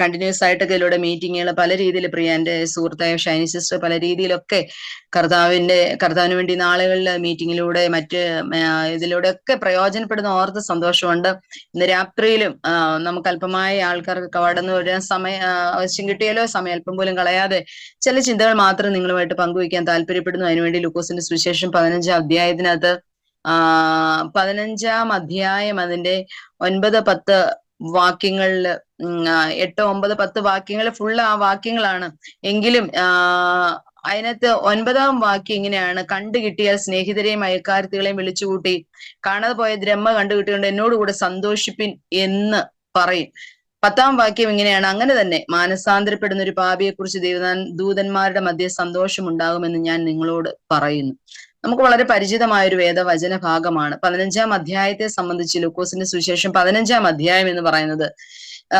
Continuous ആയിട്ടൊക്കെ ഇതിലൂടെ മീറ്റിങ്ങുകൾ പല രീതിയിൽ പ്രിയ എന്റെ സുഹൃത്തായ ഷൈനി സിസ്റ്റർ പല രീതിയിലൊക്കെ കർത്താവിന്റെ കർത്താവിന് വേണ്ടി നാളുകളിൽ മീറ്റിങ്ങിലൂടെ മറ്റ് ഇതിലൂടെ ഒക്കെ പ്രയോജനപ്പെടുന്ന ഓർത്ത് സന്തോഷമുണ്ട്. ഇന്ന് രാത്രിയിലും നമുക്ക് അല്പമായ ആൾക്കാർക്ക് കടന്നു വരാൻ സമയം ആവശ്യം കിട്ടിയാലോ? സമയം അല്പം പോലും കളയാതെ ചില ചിന്തകൾ മാത്രം നിങ്ങളുമായിട്ട് പങ്കുവയ്ക്കാൻ താല്പര്യപ്പെടുന്നു. അതിനുവേണ്ടി ലൂക്കോസിന്റെ സുവിശേഷം പതിനഞ്ചാം അധ്യായത്തിനകത്ത് പതിനഞ്ചാം അധ്യായം അതിന്റെ ഒൻപത് പത്ത് വാക്യങ്ങളിൽ എട്ട് ഒമ്പത് പത്ത് വാക്യങ്ങൾ ഫുള്ള് ആ വാക്യങ്ങളാണ്. എങ്കിലും അതിനകത്ത് ഒൻപതാം വാക്യം ഇങ്ങനെയാണ്. കണ്ടു കിട്ടിയാൽ സ്നേഹിതരെയും അയൽക്കാരത്തികളെയും വിളിച്ചുകൂട്ടി. കാണാതെ പോയ ദ്രഹ്മ കണ്ടു കിട്ടിയുകൊണ്ട് എന്നോടുകൂടെ സന്തോഷിപ്പിൻ എന്ന് പറയും. പത്താം വാക്യം ഇങ്ങനെയാണ്. അങ്ങനെ തന്നെ മാനസാന്തരപ്പെടുന്ന ഒരു പാപിയെക്കുറിച്ച് ദൈവദാൻ ദൂതന്മാരുടെ മധ്യ സന്തോഷം ഉണ്ടാകുമെന്ന് ഞാൻ നിങ്ങളോട് പറയുന്നു. നമുക്ക് വളരെ പരിചിതമായ ഒരു വേദവചന ഭാഗമാണ് പതിനഞ്ചാം അധ്യായത്തെ സംബന്ധിച്ച് ലൂക്കോസിന്റെ സുവിശേഷം പതിനഞ്ചാം അധ്യായം എന്ന് പറയുന്നത്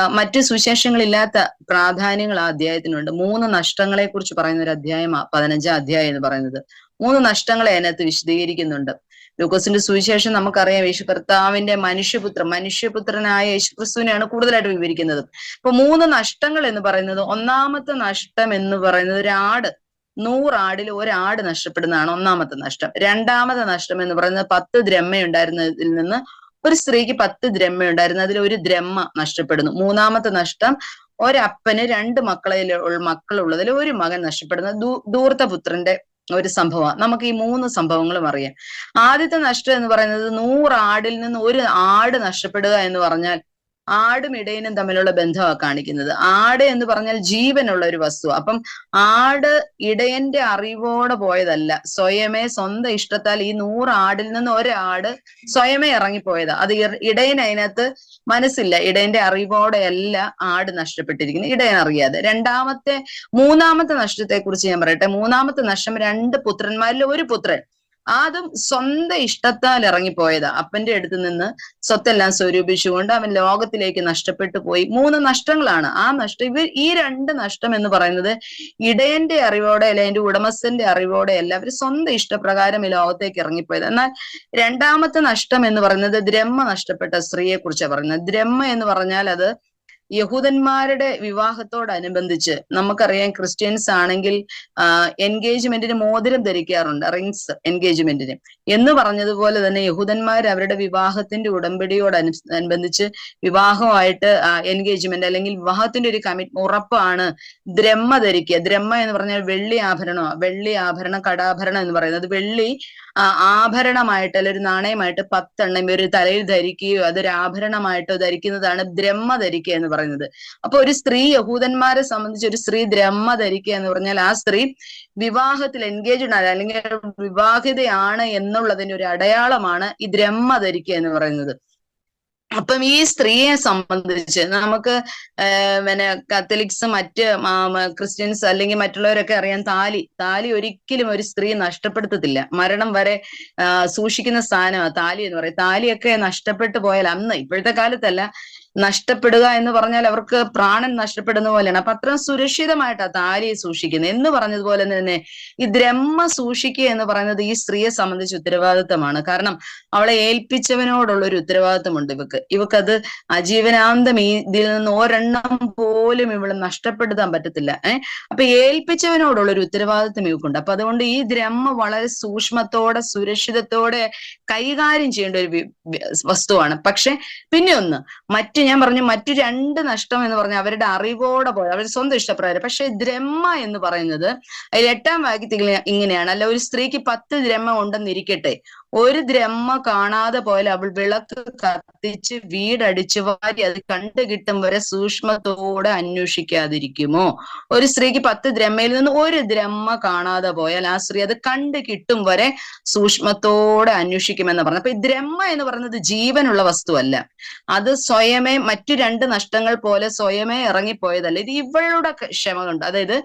മറ്റ് സുവിശേഷങ്ങളില്ലാത്ത പ്രാധാന്യങ്ങൾ ആ അധ്യായത്തിനുണ്ട്. മൂന്ന് നഷ്ടങ്ങളെ കുറിച്ച് പറയുന്ന ഒരു അധ്യായമാണ് പതിനഞ്ചാം അധ്യായം എന്ന് പറയുന്നത്. മൂന്ന് നഷ്ടങ്ങളെ അതിനകത്ത് വിശദീകരിക്കുന്നുണ്ട്. ലൂക്കോസിന്റെ സുവിശേഷം നമുക്കറിയാം യേശു കർത്താവിന്റെ മനുഷ്യപുത്രൻ മനുഷ്യപുത്രനായ യേശുക്രിസ്തുവിനെയാണ് കൂടുതലായിട്ട് വിവരിക്കുന്നത്. അപ്പൊ മൂന്ന് നഷ്ടങ്ങൾ എന്ന് പറയുന്നത് ഒന്നാമത്തെ നഷ്ടം എന്ന് പറയുന്നത് ഒരാട്. നൂറാടിൽ ഒരാട് നഷ്ടപ്പെടുന്നതാണ് ഒന്നാമത്തെ നഷ്ടം. രണ്ടാമത്തെ നഷ്ടം എന്ന് പറയുന്നത് പത്ത് ദ്രഹ്മയുണ്ടായിരുന്നതിൽ നിന്ന് ഒരു സ്ത്രീക്ക് പത്ത് ദ്രഹ്മയുണ്ടായിരുന്നു അതിൽ ഒരു ദ്രഹ്മ നഷ്ടപ്പെടുന്നു. മൂന്നാമത്തെ നഷ്ടം ഒരപ്പന് രണ്ട് മക്കളെ മക്കളുള്ളതിൽ ഒരു മകൻ നഷ്ടപ്പെടുന്ന. ദൂ ദൂർത്തപുത്രന്റെ ഒരു സംഭവം. നമുക്ക് ഈ മൂന്ന് സംഭവങ്ങളും അറിയാം. ആദ്യത്തെ നഷ്ടം എന്ന് പറയുന്നത് നൂറാടിൽ നിന്ന് ഒരു ആട് നഷ്ടപ്പെടുക എന്ന് പറഞ്ഞാൽ ആടും ഇടയനും തമ്മിലുള്ള ബന്ധമാണ് കാണിക്കുന്നത്. ആട് എന്ന് പറഞ്ഞാൽ ജീവനുള്ള ഒരു വസ്തു. അപ്പം ആട് ഇടയന്റെ അറിവോടെ പോയതല്ല. സ്വയമേ സ്വന്തം ഇഷ്ടത്താൽ ഈ നൂറ് ആടിൽ നിന്ന് ഒരാട് സ്വയമേ ഇറങ്ങിപ്പോയതാ. അത് ഇടയൻ അതിനകത്ത് മനസ്സില്ല. ഇടയന്റെ അറിവോടെയല്ല ആട് നഷ്ടപ്പെട്ടിരിക്കുന്നത്. ഇടയൻ അറിയാതെ. രണ്ടാമത്തെ മൂന്നാമത്തെ നഷ്ടത്തെ കുറിച്ച് ഞാൻ പറയട്ടെ. മൂന്നാമത്തെ നഷ്ടം രണ്ട് പുത്രന്മാരിൽ ഒരു പുത്രൻ. അതും സ്വന്തം ഇഷ്ടത്താൽ ഇറങ്ങിപ്പോയതാ. അപ്പന്റെ അടുത്ത് നിന്ന് സ്വത്തെല്ലാം സ്വരൂപിച്ചുകൊണ്ട് അവൻ ലോകത്തിലേക്ക് നഷ്ടപ്പെട്ടു പോയി. മൂന്ന് നഷ്ടങ്ങളാണ്. ആ നഷ്ടം ഇവർ ഈ രണ്ട് നഷ്ടം എന്ന് പറയുന്നത് ഇടയന്റെ അറിവോടെ അല്ലെ അതിന്റെ ഉടമസ്ഥന്റെ അറിവോടെ അല്ല അവർ സ്വന്തം ഇഷ്ടപ്രകാരം ഈ ലോകത്തേക്ക് ഇറങ്ങിപ്പോയത്. എന്നാൽ രണ്ടാമത്തെ നഷ്ടം എന്ന് പറയുന്നത് ദ്രഹ്മ നഷ്ടപ്പെട്ട സ്ത്രീയെ കുറിച്ചാണ് പറയുന്നത്. ദ്രഹ്മ എന്ന് പറഞ്ഞാൽ അത് യഹൂദന്മാരുടെ വിവാഹത്തോടനുബന്ധിച്ച് നമുക്കറിയാം ക്രിസ്ത്യൻസ് ആണെങ്കിൽ എൻഗേജ്മെന്റിന് മോതിരം ധരിക്കാറുണ്ട് റിങ്സ് എൻഗേജ്മെന്റിന്. എന്ന് പറഞ്ഞതുപോലെ തന്നെ യഹൂദന്മാർ അവരുടെ വിവാഹത്തിന്റെ ഉടമ്പടിയോട് അനുബന്ധിച്ച് വിവാഹമായിട്ട് എൻഗേജ്മെന്റ് അല്ലെങ്കിൽ വിവാഹത്തിന്റെ ഒരു കമ്മിറ്റ് ഉറപ്പാണ് ദ്രഹ്മ ധരിക്കുക. ദ്രഹ്മ എന്ന് പറഞ്ഞാൽ വെള്ളി ആഭരണമോ വെള്ളി ആഭരണം കടാഭരണം എന്ന് പറയുന്നത്. വെള്ളി ആഭരണമായിട്ട് അല്ലെങ്കിൽ ഒരു നാണയമായിട്ട് പത്തെണ്ണം ഒരു തലയിൽ ധരിക്കുകയോ അതൊരു ആഭരണമായിട്ടോ ധരിക്കുന്നതാണ് ദ്രഹ്മ ധരിക്കുക എന്ന് പറയുന്നത്. അപ്പൊ ഒരു സ്ത്രീ യഹൂദന്മാരെ സംബന്ധിച്ച് ഒരു സ്ത്രീ ദ്രഹ്മ ധരിക്കുക എന്ന് പറഞ്ഞാൽ ആ സ്ത്രീ വിവാഹത്തിൽ എൻഗേജ്ഡ് ആണ് അല്ലെങ്കിൽ വിവാഹിതയാണ് എന്നുള്ളതിന്റെ ഒരു അടയാളമാണ് ഈ ദ്രഹ്മ ധരിക്കുക എന്ന് പറയുന്നത്. അപ്പം ഈ സ്ത്രീയെ സംബന്ധിച്ച് നമുക്ക് പിന്നെ കത്തലിക്സ് മറ്റ് ക്രിസ്ത്യൻസ് അല്ലെങ്കിൽ മറ്റുള്ളവരൊക്കെ അറിയാൻ താലി താലി ഒരിക്കലും ഒരു സ്ത്രീ നഷ്ടപ്പെടുത്തത്തില്ല. മരണം വരെ സൂക്ഷിക്കുന്ന സ്ഥാനമാണ് താലി എന്ന് പറയും. താലിയൊക്കെ നഷ്ടപ്പെട്ടു പോയാൽ അന്ന് ഇപ്പോഴത്തെ കാലത്തല്ല നഷ്ടപ്പെടുക എന്ന് പറഞ്ഞാൽ അവർക്ക് പ്രാണൻ നഷ്ടപ്പെടുന്ന പോലെയാണ്. അപ്പൊ അത്രയും സുരക്ഷിതമായിട്ടാണ് താലി സൂക്ഷിക്കുന്നത്. എന്ന് പറഞ്ഞതുപോലെ തന്നെ ഈ ബ്രഹ്മ സൂക്ഷിക്കുക എന്ന് പറയുന്നത് ഈ സ്ത്രീയെ സംബന്ധിച്ച് ഉത്തരവാദിത്തമാണ്. കാരണം അവളെ ഏൽപ്പിച്ചവനോടുള്ള ഒരു ഉത്തരവാദിത്തമുണ്ട് ഇവക്ക്. ഇവക്കത് അജീവനാന്തം ഇതിൽ നിന്ന് ഒരെണ്ണം പോലും ഇവൾ നഷ്ടപ്പെടുത്താൻ പറ്റത്തില്ല. ഏഹ് അപ്പൊ ഏൽപ്പിച്ചവനോടുള്ള ഒരു ഉത്തരവാദിത്തം ഇവക്കുണ്ട്. അപ്പൊ അതുകൊണ്ട് ഈ ബ്രഹ്മ വളരെ സൂക്ഷ്മത്തോടെ സുരക്ഷിതത്തോടെ കൈകാര്യം ചെയ്യേണ്ട ഒരു വസ്തുവാണ്. പക്ഷെ പിന്നെ ഒന്ന് മറ്റു ഞാൻ പറഞ്ഞു മറ്റു രണ്ട് നഷ്ടം എന്ന് പറഞ്ഞാൽ അവരുടെ അറിവോടെ പോയത് അവർ സ്വന്തം ഇഷ്ടപ്രകാരം. പക്ഷെ ദ്രഹ്മ എന്ന് പറയുന്നത് അതിൽ എട്ടാം വാക്യത്തിൽ ഇങ്ങനെയാണ്. അല്ല ഒരു സ്ത്രീക്ക് പത്ത് ദ്രഹ്മ ഉണ്ടെന്നിരിക്കട്ടെ ഒരു ദ്രഹ്മ കാണാതെ പോലെ അവൾ വിളക്ക് കത്തിച്ച് വീടടിച്ചു വാരി അത് കണ്ടു കിട്ടും വരെ സൂക്ഷ്മത്തോടെ അന്വേഷിക്കാതിരിക്കുമോ? ഒരു സ്ത്രീക്ക് പത്ത് ദ്രഹ്മയിൽ നിന്ന് ഒരു ദ്രഹ്മ കാണാതെ പോയാൽ ആ സ്ത്രീ അത് കണ്ടു കിട്ടും വരെ സൂക്ഷ്മത്തോടെ അന്വേഷിക്കുമെന്ന് പറഞ്ഞു. അപ്പൊ ഈ ദ്രഹ്മ എന്ന് പറയുന്നത് ജീവനുള്ള വസ്തുവല്ല. അത് സ്വയമേ മറ്റു രണ്ട് നഷ്ടങ്ങൾ പോലെ സ്വയമേ ഇറങ്ങിപ്പോയതല്ല. ഇത് ഇവളുടെ ക്ഷമ കൊണ്ട് അതായത്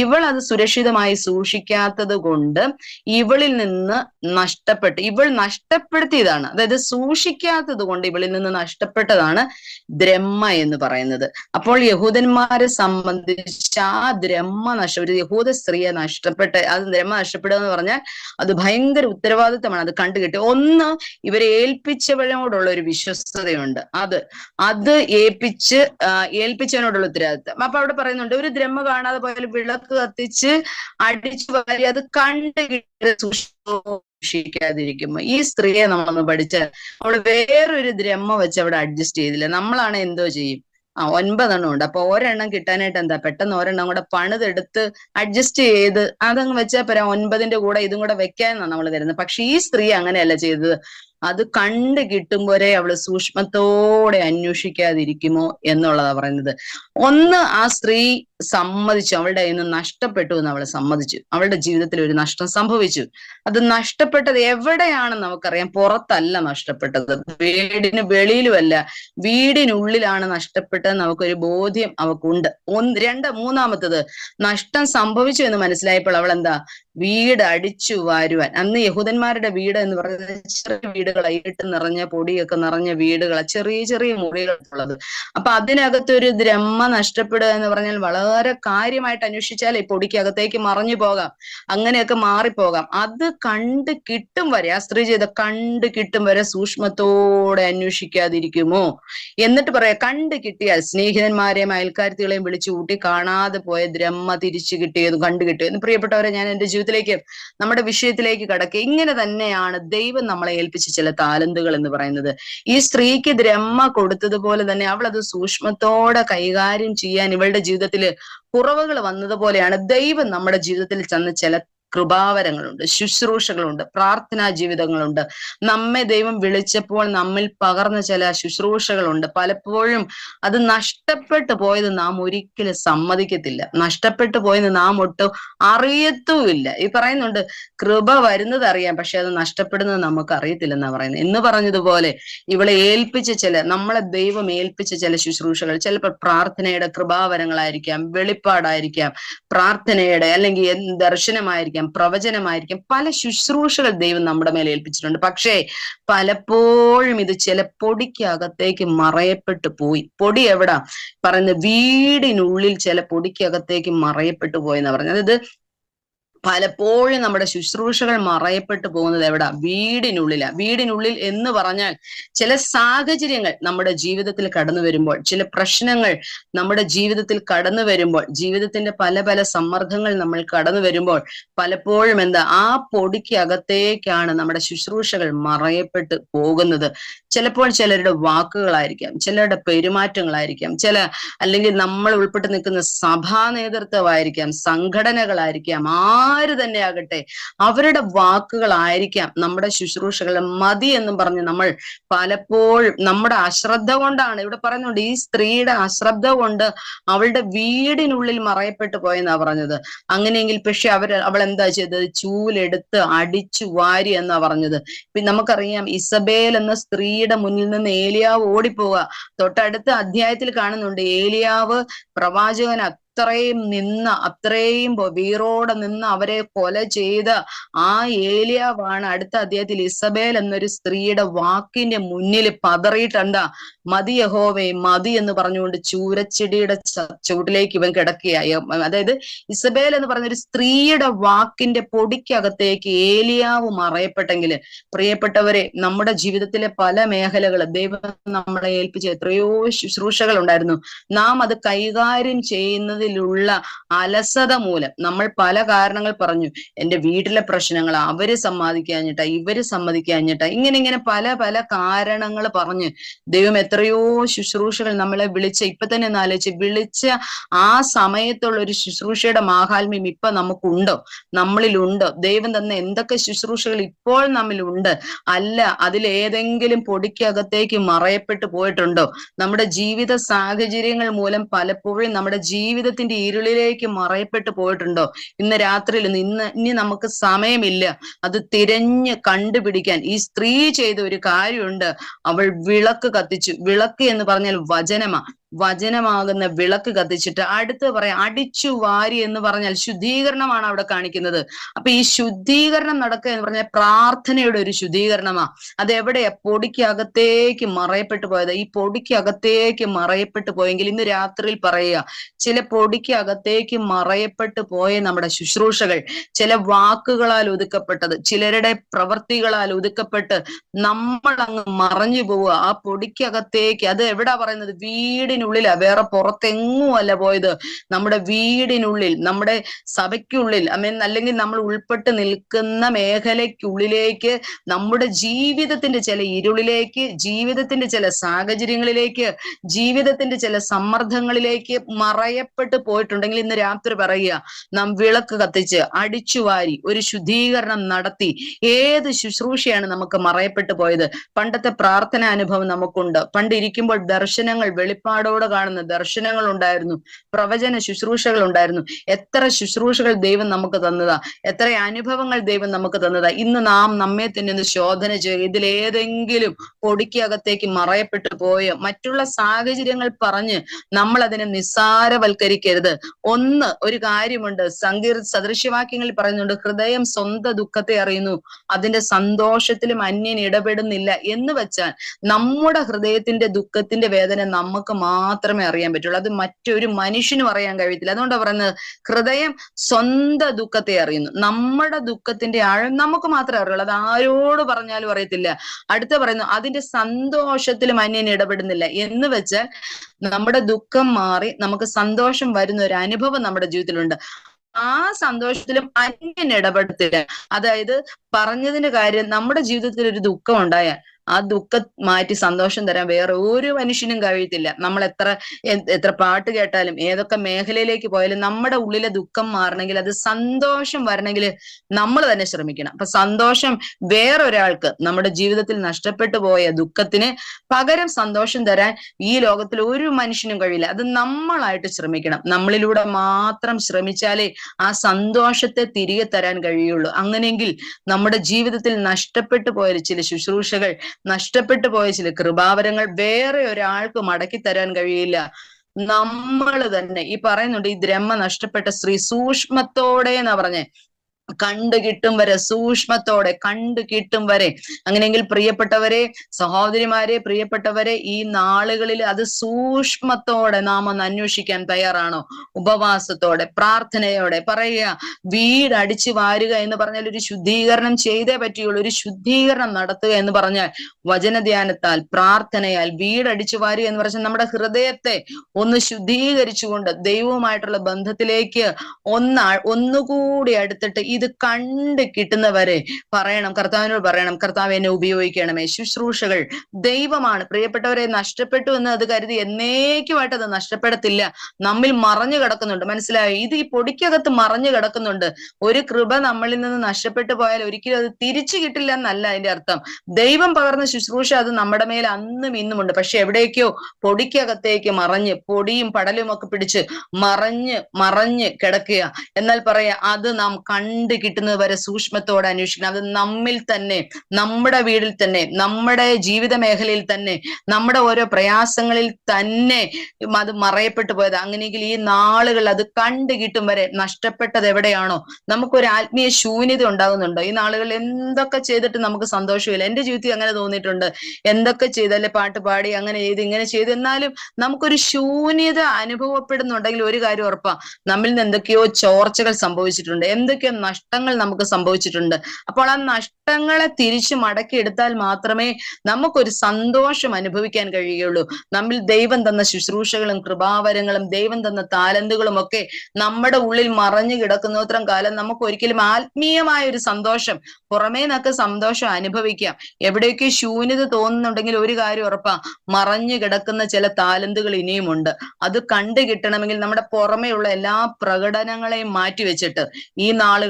ഇവൾ അത് സുരക്ഷിതമായി സൂക്ഷിക്കാത്തത് കൊണ്ട് ഇവളിൽ നിന്ന് നഷ്ടപ്പെട്ട്. ഇവൾ നഷ്ടപ്പെടുത്തിയതാണ്. അതായത് സൂക്ഷിക്കാത്തത് കൊണ്ട് ഇവളിൽ നിന്ന് നഷ്ടപ്പെട്ടതാണ് ദ്രഹ്മ എന്ന് പറയുന്നത്. അപ്പോൾ യഹൂദന്മാരെ സംബന്ധിച്ച് ആ ദ്രഹ്മ നഷ്ട ഒരു യഹൂദ സ്ത്രീയെ നഷ്ടപ്പെട്ട അത് ദ്രഹ്മ നഷ്ടപ്പെടുക എന്ന് പറഞ്ഞാൽ അത് ഭയങ്കര ഉത്തരവാദിത്തമാണ് അത് കണ്ടുകിട്ടി. ഒന്ന് ഇവരെ ഏൽപ്പിച്ചവനോടുള്ള ഒരു വിശ്വസ്തതയുണ്ട്. അത് അത് ഏൽപ്പിച്ച് ഏൽപ്പിച്ചവനോടുള്ള ഉത്തരവാദിത്തം. അപ്പൊ അവിടെ പറയുന്നുണ്ട് ഒരു ദ്രഹ്മ കാണാതെ പോയാൽ വിളക്ക് കത്തിച്ച് അടിച്ചു വാരി അത് കണ്ടുകിട്ടി. സൂക്ഷിക്കാതിരിക്കുമ്പോ ഈ സ്ത്രീയെ നമ്മളൊന്ന് പഠിച്ചാൽ അവൾ വേറൊരു ദ്രഹ്മ വെച്ച് അവിടെ അഡ്ജസ്റ്റ് ചെയ്തില്ല. നമ്മളാണ് എന്തോ ചെയ്യും. ആ ഒൻപതെണ്ണം ഉണ്ട്. അപ്പൊ ഒരെണ്ണം കിട്ടാനായിട്ട് എന്താ? പെട്ടെന്ന് ഒരെണ്ണം കൂടെ പണിതെടുത്ത് അഡ്ജസ്റ്റ് ചെയ്ത് അതങ്ങ് വെച്ചാൽ പോരാ ഒൻപതിന്റെ കൂടെ ഇതും കൂടെ വെക്കാനാണ് നമ്മൾ കരുതുന്നത് പക്ഷെ ഈ സ്ത്രീ അങ്ങനെയല്ല ചെയ്തത്. അത് കണ്ട് കിട്ടുമ്പോഴേ അവൾ സൂക്ഷ്മത്തോടെ അന്വേഷിക്കാതിരിക്കുമോ എന്നുള്ളതാ പറയുന്നത്. ഒന്ന് ആ സ്ത്രീ സമ്മതിച്ചു അവളുടെ നിന്ന് നഷ്ടപ്പെട്ടു എന്ന് അവൾ സമ്മതിച്ചു. അവളുടെ ജീവിതത്തിൽ ഒരു നഷ്ടം സംഭവിച്ചു. അത് നഷ്ടപ്പെട്ടത് എവിടെയാണെന്ന് നമുക്കറിയാം. പുറത്തല്ല നഷ്ടപ്പെട്ടത്. വീടിന് വെളിയിലുമല്ല വീടിനുള്ളിലാണ് നഷ്ടപ്പെട്ടത് നമുക്കൊരു ബോധ്യം അവക്കുണ്ട് ഒന്ന് രണ്ട് മൂന്നാമത്തത് നഷ്ടം സംഭവിച്ചു എന്ന് മനസ്സിലായപ്പോൾ അവൾ എന്താ വീട് അടിച്ചു വാരുവാൻ. അന്ന് യഹൂദന്മാരുടെ വീട് എന്ന് പറയുന്നത് ചെറിയ വീടുകളാണ് ഇരുട്ട് നിറഞ്ഞ പൊടിയൊക്കെ നിറഞ്ഞ വീടുകളാണ് ചെറിയ ചെറിയ മുറികളുള്ളത് അപ്പൊ അതിനകത്തൊരു ദ്രഹ്മ നഷ്ടപ്പെടുക എന്ന് പറഞ്ഞാൽ വളരെ കാര്യമായിട്ട് അന്വേഷിച്ചാൽ ഈ പൊടിക്കകത്തേക്ക് മറഞ്ഞു പോകാം. അങ്ങനെയൊക്കെ മാറിപ്പോകാം. അത് കണ്ട് കിട്ടും വരെ ആ സ്ത്രീ ചെയ്ത കണ്ട് കിട്ടും വരെ സൂക്ഷ്മത്തോടെ അന്വേഷിക്കാതിരിക്കുമോ? എന്നിട്ട് പറയാ കണ്ട് കിട്ടിയാൽ സ്നേഹിതന്മാരെയും അയൽക്കാരത്തികളെയും വിളിച്ചു കൂട്ടി കാണാതെ പോയ ദ്രഹ്മ തിരിച്ചു കിട്ടിയതും കണ്ടു കിട്ടിയതും. പ്രിയപ്പെട്ടവരെ ഞാൻ എന്റെ ജീവിതത്തിലേക്ക് നമ്മുടെ വിഷയത്തിലേക്ക് കടക്കുക ഇങ്ങനെ തന്നെയാണ് ദൈവം നമ്മളെ ഏൽപ്പിച്ച ചില താലന്തുകൾ എന്ന് പറയുന്നത്. ഈ സ്ത്രീക്ക് ദ്രഹ്മ കൊടുത്തതുപോലെ തന്നെ അവൾ അത് സൂക്ഷ്മത്തോടെ കൈകാര്യം ചെയ്യാൻ ഇവളുടെ ജീവിതത്തിൽ കുറവുകൾ വന്നതുപോലെയാണ് ദൈവം നമ്മുടെ ജീവിതത്തിൽ ചെന്ന ചില കൃപാവരങ്ങളുണ്ട് ശുശ്രൂഷകളുണ്ട് പ്രാർത്ഥനാ ജീവിതങ്ങളുണ്ട്. നമ്മെ ദൈവം വിളിച്ചപ്പോൾ നമ്മിൽ പകർന്ന ചില ശുശ്രൂഷകളുണ്ട്. പലപ്പോഴും അത് നഷ്ടപ്പെട്ടു പോയത് നാം ഒരിക്കലും സമ്മതിക്കത്തില്ല. നഷ്ടപ്പെട്ടു പോയത് നാം ഒട്ടും അറിയത്തുമില്ല. ഈ പറയുന്നുണ്ട് കൃപ വരുന്നത് അറിയാം പക്ഷെ അത് നഷ്ടപ്പെടുന്നത് നമുക്ക് അറിയത്തില്ലെന്നാ പറയുന്നത്. എന്ന് പറഞ്ഞതുപോലെ ഇവളെ ഏൽപ്പിച്ച ചില നമ്മളെ ദൈവം ഏൽപ്പിച്ച ചില ശുശ്രൂഷകൾ ചിലപ്പോൾ പ്രാർത്ഥനയുടെ കൃപാവരങ്ങളായിരിക്കാം വെളിപ്പാടായിരിക്കാം പ്രാർത്ഥനയുടെ അല്ലെങ്കിൽ ദർശനമായിരിക്കാം. പ്രവചനമായിരിക്കാം. പല ശുശ്രൂഷകൾ ദൈവം നമ്മുടെ മേലെ ഏൽപ്പിച്ചിട്ടുണ്ട്. പക്ഷേ പലപ്പോഴും ഇത് ചില പൊടിക്കകത്തേക്ക് മറയപ്പെട്ടു പോയി. പൊടി എവിടാ? പറയുന്നത് വീടിനുള്ളിൽ ചില പൊടിക്കകത്തേക്ക് മറയപ്പെട്ടു പോയെന്ന് പറഞ്ഞു അതായത് പലപ്പോഴും നമ്മുടെ ശുശ്രൂഷകൾ മറയപ്പെട്ടു പോകുന്നത് എവിടാ? വീടിനുള്ളിലാ. വീടിനുള്ളിൽ എന്ന് പറഞ്ഞാൽ ചില സാഹചര്യങ്ങൾ നമ്മുടെ ജീവിതത്തിൽ കടന്നു വരുമ്പോൾ ചില പ്രശ്നങ്ങൾ നമ്മുടെ ജീവിതത്തിൽ കടന്നു വരുമ്പോൾ ജീവിതത്തിന്റെ പല പല സമ്മർദ്ദങ്ങൾ നമ്മൾ കടന്നു വരുമ്പോൾ പലപ്പോഴും എന്താ ആ പൊടിക്ക് അകത്തേക്കാണ് നമ്മുടെ ശുശ്രൂഷകൾ മറയപ്പെട്ട് പോകുന്നത്. ചിലപ്പോൾ ചിലരുടെ വാക്കുകളായിരിക്കാം ചിലരുടെ പെരുമാറ്റങ്ങളായിരിക്കാം ചില അല്ലെങ്കിൽ നമ്മൾ ഉൾപ്പെട്ട് നിൽക്കുന്ന സഭാ നേതൃത്വമായിരിക്കാം സംഘടനകളായിരിക്കാം ആര് തന്നെ ആകട്ടെ അവരുടെ വാക്കുകളായിരിക്കാം നമ്മുടെ ശുശ്രൂഷകളെ. മതി എന്നും പറഞ്ഞ് നമ്മൾ പലപ്പോഴും നമ്മുടെ അശ്രദ്ധ കൊണ്ടാണ് ഇവിടെ പറയുന്നുണ്ട് ഈ സ്ത്രീയുടെ അശ്രദ്ധ കൊണ്ട് അവളുടെ വീടിനുള്ളിൽ മറയപ്പെട്ടു പോയെന്നാ പറഞ്ഞത്. അങ്ങനെയെങ്കിൽ പക്ഷെ അവർ അവൾ എന്താ ചെയ്തത്? ചൂലെടുത്ത് അടിച്ചു വാരി എന്നാ പറഞ്ഞത്. പിന്നെ നമുക്കറിയാം ഇസബേൽ എന്ന സ്ത്രീയുടെ മുന്നിൽ നിന്ന് ഏലിയാവ് ഓടിപ്പോവുക. തൊട്ടടുത്ത അധ്യായത്തിൽ കാണുന്നുണ്ട് ഏലിയാവ് പ്രവാചകൻ അത്രയും നിന്ന് അത്രയും വീറോടെ നിന്ന് അവരെ കൊല ചെയ്ത് ആ ഏലിയാവാണ് അടുത്ത അദ്ദേഹത്തിൽ ഇസബേൽ എന്നൊരു സ്ത്രീയുടെ വാക്കിന്റെ മുന്നിൽ പതറിയിട്ടുണ്ട്. മതി യഹോവേ മതി എന്ന് പറഞ്ഞുകൊണ്ട് ചൂരച്ചെടിയുടെ ചുവട്ടിലേക്ക് ഇവൻ കിടക്കുകയായി. അതായത് ഇസബേൽ എന്ന് പറഞ്ഞ ഒരു സ്ത്രീയുടെ വാക്കിന്റെ പൊടിക്കകത്തേക്ക് ഏലിയാവ് മറയപ്പെട്ടെങ്കിൽ. പ്രിയപ്പെട്ടവരെ നമ്മുടെ ജീവിതത്തിലെ പല മേഖലകൾ ദൈവം നമ്മളെ ഏൽപ്പിച്ച എത്രയോ ശുശ്രൂഷകൾ ഉണ്ടായിരുന്നു നാം അത് കൈകാര്യം ചെയ്യുന്നതിലുള്ള അലസത മൂലം നമ്മൾ പല കാരണങ്ങൾ പറഞ്ഞു. എന്റെ വീട്ടിലെ പ്രശ്നങ്ങൾ അവർ സമ്മതിക്കാഞ്ഞിട്ട ഇവർ സമ്മതിക്കാഞ്ഞിട്ട ഇങ്ങനെ ഇങ്ങനെ പല പല കാരണങ്ങൾ പറഞ്ഞ് ദൈവം എത്രയോ ശുശ്രൂഷകൾ നമ്മളെ വിളിച്ച ഇപ്പൊ തന്നെ ആലോചിച്ച് വിളിച്ച ആ സമയത്തുള്ള ഒരു ശുശ്രൂഷയുടെ മാഹാത്മ്യം ഇപ്പൊ നമുക്കുണ്ടോ? നമ്മളിലുണ്ടോ? ദൈവം തന്ന എന്തൊക്കെ ശുശ്രൂഷകൾ ഇപ്പോൾ നമ്മിലുണ്ട്? അല്ല അതിൽ ഏതെങ്കിലും പൊടിക്കകത്തേക്ക് മറയപ്പെട്ടു പോയിട്ടുണ്ടോ? നമ്മുടെ ജീവിത സാഹചര്യങ്ങൾ മൂലം പലപ്പോഴും നമ്മുടെ ജീവിതത്തിന്റെ ഇരുളിലേക്ക് മറയപ്പെട്ടു പോയിട്ടുണ്ടോ? ഇന്ന് രാത്രിയിൽ ഇന്ന് ഇനി നമുക്ക് സമയമില്ല. അത് തിരഞ്ഞ് കണ്ടുപിടിക്കാൻ ഈ സ്ത്രീ ചെയ്ത ഒരു കാര്യമുണ്ട്. അവൾ വിളക്ക് കത്തിച്ചു. വിളക്ക് എന്ന് പറഞ്ഞാൽ വചനമാ. വചനമാകുന്ന വിളക്ക് കത്തിച്ചിട്ട് അടുത്ത് പറയാം അടിച്ചു വാരി എന്ന് പറഞ്ഞാൽ ശുദ്ധീകരണമാണ് അവിടെ കാണിക്കുന്നത്. അപ്പൊ ഈ ശുദ്ധീകരണം നടക്കുക എന്ന് പറഞ്ഞാൽ പ്രാർത്ഥനയുടെ ഒരു ശുദ്ധീകരണമാ. അത് എവിടെയാ? പൊടിക്കകത്തേക്ക് മറയപ്പെട്ടു പോയത്. ഈ പൊടിക്കകത്തേക്ക് മറയപ്പെട്ടു പോയെങ്കിൽ ഇന്ന് രാത്രിയിൽ പറയുക ചില പൊടിക്കകത്തേക്ക് മറയപ്പെട്ടു പോയ നമ്മുടെ ശുശ്രൂഷകൾ ചില വാക്കുകളാൽ ഒതുക്കപ്പെട്ടത് ചിലരുടെ പ്രവൃത്തികളാൽ ഒതുക്കപ്പെട്ട് നമ്മൾ അങ്ങ് മറഞ്ഞു പോവുക. ആ പൊടിക്കകത്തേക്ക് അത് എവിടാ പറയുന്നത്? വീടിനുള്ളിലാ വേറെ പുറത്തെങ്ങും അല്ല പോയത്. നമ്മുടെ വീടിനുള്ളിൽ നമ്മുടെ സഭയ്ക്കുള്ളിൽ ഐ മീൻ അല്ലെങ്കിൽ നമ്മൾ ഉൾപ്പെട്ട് നിൽക്കുന്ന മേഖലയ്ക്കുള്ളിലേക്ക് നമ്മുടെ ജീവിതത്തിന്റെ ചില ഇരുളിലേക്ക് ജീവിതത്തിന്റെ ചില സാഹചര്യങ്ങളിലേക്ക് ജീവിതത്തിന്റെ ചില സമ്മർദ്ദങ്ങളിലേക്ക് മറയപ്പെട്ട് പോയിട്ടുണ്ടെങ്കിൽ ഇന്ന് രാത്രി പറയുക നാം വിളക്ക് കത്തിച്ച് അടിച്ചുവാരി ഒരു ശുദ്ധീകരണം നടത്തി. ഏത് ശുശ്രൂഷയാണ് നമുക്ക് മറയപ്പെട്ടു പോയത്? പണ്ടത്തെ പ്രാർത്ഥന അനുഭവം നമുക്കുണ്ട്. പണ്ട് ഇരിക്കുമ്പോൾ ദർശനങ്ങൾ വെളിപ്പാടോടെ കാണുന്ന ദർശനങ്ങൾ ഉണ്ടായിരുന്നു പ്രവചന ശുശ്രൂഷകൾ ഉണ്ടായിരുന്നു എത്ര ശുശ്രൂഷകൾ ദൈവം നമുക്ക് തന്നതാ. എത്ര അനുഭവങ്ങൾ ദൈവം നമുക്ക് തന്നതാ. ഇന്ന് നാം നമ്മെ തന്നെ ഒന്ന് ശോധന ചെയ്യുക ഇതിലേതെങ്കിലും പൊടിക്കകത്തേക്ക് മറയപ്പെട്ടു പോയോ? മറ്റുള്ള സാഹചര്യങ്ങൾ പറഞ്ഞ് നമ്മൾ അതിനെ നിസ്സാരവൽക്കരിക്കരുത്. ഒന്ന് ഒരു കാര്യമുണ്ട്. സങ്കീർ സദൃശ്യവാക്യങ്ങളിൽ പറയുന്നുണ്ട് ഹൃദയം സ്വന്തം ദുഃഖത്തെ അറിയുന്നു. അതിന്റെ സന്തോഷത്തിലും അന്യൻ ഇടപെടുന്നില്ല. എന്ന് വെച്ചാൽ നമ്മുടെ ഹൃദയത്തിന്റെ ദുഃഖത്തിന്റെ വേദന നമുക്ക് മാത്രമേ അറിയാൻ പറ്റുള്ളൂ. അത് മറ്റൊരു മനുഷ്യനും അറിയാൻ കഴിയത്തില്ല. അതുകൊണ്ടാണ് പറയുന്നത് ഹൃദയം സ്വന്തം ദുഃഖത്തെ അറിയുന്നു. നമ്മുടെ ദുഃഖത്തിന്റെ ആഴം നമുക്ക് മാത്രമേ അറിയുള്ളൂ. അത് ആരോട് പറഞ്ഞാലും അറിയത്തില്ല. അടുത്ത പറയുന്നു അതിന്റെ സന്തോഷത്തിലും അന്യൻ ഇടപെടുന്നില്ല. എന്ന് വെച്ചാൽ നമ്മുടെ ദുഃഖം മാറി നമുക്ക് സന്തോഷം വരുന്ന ഒരു അനുഭവം നമ്മുടെ ജീവിതത്തിലുണ്ട്. ആ സന്തോഷത്തിലും അന്യൻ ഇടപെടത്തില്ല. അതായത് പറഞ്ഞതിന്റെ കാര്യം നമ്മുടെ ജീവിതത്തിൽ ഒരു ദുഃഖം ഉണ്ടായാൽ ആ ദുഃഖം മാറ്റി സന്തോഷം തരാൻ വേറെ ഒരു മനുഷ്യനും കഴിയത്തില്ല. നമ്മൾ എത്ര എത്ര പാട്ട് കേട്ടാലും ഏതൊക്കെ മേഖലയിലേക്ക് പോയാലും നമ്മുടെ ഉള്ളിലെ ദുഃഖം മാറണമെങ്കിൽ അത് സന്തോഷം വരണമെങ്കിൽ നമ്മൾ തന്നെ ശ്രമിക്കണം. അപ്പൊ സന്തോഷം വേറൊരാൾക്ക് നമ്മുടെ ജീവിതത്തിൽ നഷ്ടപ്പെട്ടു പോയ ദുഃഖത്തിന് പകരം സന്തോഷം തരാൻ ഈ ലോകത്തിൽ ഒരു മനുഷ്യനും കഴിയില്ല. അത് നമ്മളായിട്ട് ശ്രമിക്കണം. നമ്മളിലൂടെ മാത്രം ശ്രമിച്ചാലേ ആ സന്തോഷത്തെ തിരികെ തരാൻ കഴിയുള്ളൂ. അങ്ങനെയെങ്കിൽ നമ്മുടെ ജീവിതത്തിൽ നഷ്ടപ്പെട്ടു പോയ ചില ശുശ്രൂഷകൾ നഷ്ടപ്പെട്ടു പോയ ചില കൃപാവരങ്ങൾ വേറെ ഒരാൾക്ക് മടക്കി തരാൻ കഴിയില്ല. നമ്മൾ തന്നെ ഈ പറയുന്നുണ്ട് ഈ ദ്രഹ്മ നഷ്ടപ്പെട്ട സ്ത്രീ സൂക്ഷ്മത്തോടെ എന്നാ പറഞ്ഞേ. കണ്ടു കിട്ടും വരെ സൂക്ഷ്മത്തോടെ കണ്ടു കിട്ടും വരെ. അങ്ങനെയെങ്കിൽ പ്രിയപ്പെട്ടവരെ സഹോദരിമാരെ പ്രിയപ്പെട്ടവരെ ഈ നാളുകളിൽ അത് സൂക്ഷ്മത്തോടെ നാം ഒന്ന് അന്വേഷിക്കാൻ തയ്യാറാണോ? ഉപവാസത്തോടെ പ്രാർത്ഥനയോടെ പറയുക വീട് അടിച്ചു വാരുക എന്ന് പറഞ്ഞാൽ ഒരു ശുദ്ധീകരണം ചെയ്തേ പറ്റുകയുള്ളൂ ഒരു ശുദ്ധീകരണം നടത്തുക എന്ന് പറഞ്ഞാൽ വചനധ്യാനത്താൽ പ്രാർത്ഥനയാൽ വീട് അടിച്ചു വാരുക എന്ന് പറഞ്ഞാൽ നമ്മുടെ ഹൃദയത്തെ ഒന്ന് ശുദ്ധീകരിച്ചുകൊണ്ട് ദൈവവുമായിട്ടുള്ള ബന്ധത്തിലേക്ക് ഒന്ന് ഒന്നുകൂടി അടുത്തിട്ട് ഇത് കണ്ട് കിട്ടുന്നവരെ പറയണം കർത്താവിനോട് പറയണം കർത്താവ് എന്നെ ഉപയോഗിക്കണമേ. ശുശ്രൂഷകൾ ദൈവമാണ്. പ്രിയപ്പെട്ടവരെ നഷ്ടപ്പെട്ടു എന്ന് അത് കരുതി എന്നേക്കുമായിട്ട് അത് നഷ്ടപ്പെടത്തില്ല. നമ്മിൽ മറഞ്ഞു കിടക്കുന്നുണ്ട്. മനസ്സിലായോ? ഇത് ഈ പൊടിക്കകത്ത് മറഞ്ഞു കിടക്കുന്നുണ്ട്. ഒരു കൃപ നമ്മളിൽ നിന്ന് നഷ്ടപ്പെട്ടു പോയാൽ ഒരിക്കലും അത് തിരിച്ചു കിട്ടില്ല എന്നല്ല അതിന്റെ അർത്ഥം. ദൈവം പകർന്ന ശുശ്രൂഷ അത് നമ്മുടെ മേൽ അന്നും ഇന്നുമുണ്ട് പക്ഷെ എവിടേക്കോ പൊടിക്കകത്തേക്ക് മറഞ്ഞ് പൊടിയും പടലും ഒക്കെ പിടിച്ച് മറഞ്ഞ് മറഞ്ഞ് കിടക്കുക. എന്നാൽ പറയാ അത് നാം കണ്ടു കിട്ടുന്നത് വരെ സൂക്ഷ്മത്തോടെ അന്വേഷിക്കണം. അത് നമ്മിൽ തന്നെ നമ്മുടെ വീടിൽ തന്നെ നമ്മുടെ ജീവിത മേഖലയിൽ തന്നെ നമ്മുടെ ഓരോ പ്രയാസങ്ങളിൽ തന്നെ അത് മറയപ്പെട്ടു പോയത്. അങ്ങനെയെങ്കിൽ ഈ നാളുകൾ അത് കണ്ടു കിട്ടും വരെ നഷ്ടപ്പെട്ടത് എവിടെയാണോ? നമുക്കൊരു ആത്മീയ ശൂന്യത ഉണ്ടാകുന്നുണ്ടോ? ഈ നാളുകൾ എന്തൊക്കെ ചെയ്തിട്ട് നമുക്ക് സന്തോഷമില്ല. എന്റെ ജീവിതത്തിൽ അങ്ങനെ തോന്നിയിട്ടുണ്ട്. എന്തൊക്കെ ചെയ്തല്ലേ പാട്ട് പാടി അങ്ങനെ ചെയ്ത് ഇങ്ങനെ ചെയ്ത്. എന്നാലും നമുക്കൊരു ശൂന്യത അനുഭവപ്പെടുന്നുണ്ടെങ്കിൽ ഒരു കാര്യം ഉറപ്പാ. നമ്മിൽ നിന്ന് എന്തൊക്കെയോ ചോർച്ചകൾ സംഭവിച്ചിട്ടുണ്ട്. എന്തൊക്കെയോ നഷ്ടങ്ങൾ നമുക്ക് സംഭവിച്ചിട്ടുണ്ട്. അപ്പോൾ ആ നഷ്ടങ്ങളെ തിരിച്ചു മടക്കിയെടുത്താൽ മാത്രമേ നമുക്കൊരു സന്തോഷം അനുഭവിക്കാൻ കഴിയുകയുള്ളൂ. നമ്മിൽ ദൈവം തന്ന ശുശ്രൂഷകളും കൃപാവരങ്ങളും ദൈവം തന്ന താലന്തുകളും ഒക്കെ നമ്മുടെ ഉള്ളിൽ മറഞ്ഞു കിടക്കുന്നത്രയും കാലം നമുക്ക് ഒരിക്കലും ആത്മീയമായ ഒരു സന്തോഷം പുറമേ നിന്നൊക്കെ സന്തോഷം അനുഭവിക്കാം. എവിടെയൊക്കെ ശൂന്യത തോന്നുന്നുണ്ടെങ്കിൽ ഒരു കാര്യം ഉറപ്പാ മറഞ്ഞു കിടക്കുന്ന ചില താലന്തുകൾ ഇനിയുമുണ്ട്. അത് കണ്ടു കിട്ടണമെങ്കിൽ നമ്മുടെ പുറമേയുള്ള എല്ലാ പ്രകടനങ്ങളെയും മാറ്റിവെച്ചിട്ട് ഈ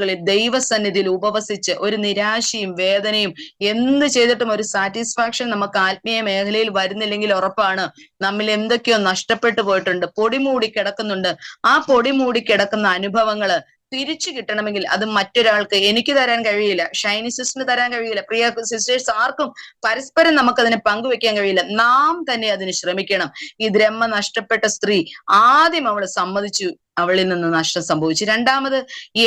നാളുകളിൽ ദൈവസന്നിധിയിൽ ഉപവസിച്ച് ഒരു നിരാശയും വേദനയും എന്ത് ചെയ്തിട്ടും ഒരു സാറ്റിസ്ഫാക്ഷൻ നമുക്ക് ആത്മീയ മേഖലയിൽ വരുന്നില്ലെങ്കിൽ ഉറപ്പാണ്. നമ്മൾ എന്തൊക്കെയോ നഷ്ടപ്പെട്ടു പോയിട്ടുണ്ട് പൊടി മൂടി കിടക്കുന്നുണ്ട്. ആ പൊടി മൂടി കിടക്കുന്ന അനുഭവങ്ങൾ തിരിച്ചു കിട്ടണമെങ്കിൽ അത് മറ്റൊരാൾക്ക് എനിക്ക് തരാൻ കഴിയില്ല ഷൈനി തരാൻ കഴിയില്ല പ്രിയ സിസ്റ്റേഴ്സ് ആർക്കും പരസ്പരം നമുക്ക് അതിനെ പങ്കുവെക്കാൻ കഴിയില്ല. നാം തന്നെ അതിന് ശ്രമിക്കണം. ഈ ദ്രഹ്മ നഷ്ടപ്പെട്ട സ്ത്രീ ആദ്യം അവൾ സമ്മതിച്ചു. അവളിൽ നിന്ന് നഷ്ടം സംഭവിച്ചു. രണ്ടാമത്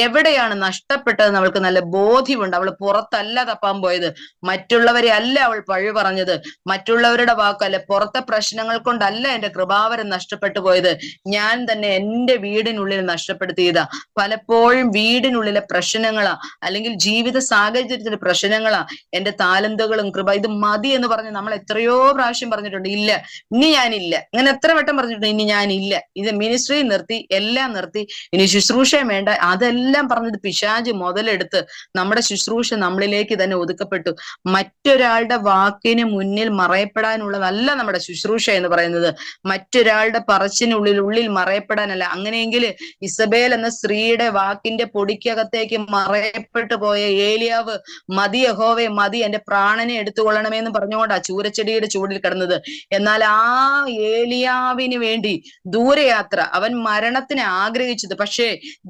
എവിടെയാണ് നഷ്ടപ്പെട്ടതെന്ന് അവൾക്ക് നല്ല ബോധ്യമുണ്ട്. അവൾ പുറത്തല്ല തപ്പാൻ പോയത്. മറ്റുള്ളവരെ അല്ല അവൾ പഴി പറഞ്ഞത്. മറ്റുള്ളവരുടെ വാക്കല്ല പുറത്തെ പ്രശ്നങ്ങൾ കൊണ്ടല്ല എന്റെ കൃപാവരം നഷ്ടപ്പെട്ടു പോയത്. ഞാൻ തന്നെ എന്റെ വീടിനുള്ളിൽ നഷ്ടപ്പെടുത്തിയതാ. പലപ്പോഴും വീടിനുള്ളിലെ പ്രശ്നങ്ങളാ അല്ലെങ്കിൽ ജീവിത സാഹചര്യത്തിലെ പ്രശ്നങ്ങളാ എന്റെ താലന്തുകളും കൃപ. ഇത് മതി എന്ന് പറഞ്ഞ് നമ്മൾ എത്രയോ പ്രാവശ്യം പറഞ്ഞിട്ടുണ്ട് ഇല്ല ഇനി ഞാനില്ല. ഇങ്ങനെ എത്ര വട്ടം പറഞ്ഞിട്ടുണ്ട് ഇനി ഞാനില്ല. ഇത് മിനിസ്ട്രി നിർത്തി എല്ലാം നിർത്തി. ഇനി ശുശ്രൂഷ വേണ്ട. അതെല്ലാം പറഞ്ഞത് പിശാജ് മുതലെടുത്ത് നമ്മുടെ ശുശ്രൂഷ നമ്മളിലേക്ക് തന്നെ ഒതുക്കപ്പെട്ടു. മറ്റൊരാളുടെ വാക്കിന് മുന്നിൽ മറയപ്പെടാനുള്ളതല്ല നമ്മുടെ ശുശ്രൂഷ എന്ന് പറയുന്നത്. മറ്റൊരാളുടെ പറച്ചിനുള്ളിൽ ഉള്ളിൽ മറയപ്പെടാനല്ല. അങ്ങനെയെങ്കിൽ ഇസബേൽ എന്ന സ്ത്രീയുടെ വാക്കിന്റെ പൊടിക്കകത്തേക്ക് മറയപ്പെട്ടു പോയ ഏലിയാവ് മതി യഹോവെ മതി എന്റെ പ്രാണനെ എടുത്തുകൊള്ളണമേ എന്ന് പറഞ്ഞുകൊണ്ടാ ചൂരച്ചെടിയുടെ ചൂടിൽ കിടന്നത്. എന്നാൽ ആ ഏലിയാവിന് വേണ്ടി ദൂരയാത്ര അവൻ മരണത്തിന് ആഗ്രഹിച്ചത്. പക്ഷേ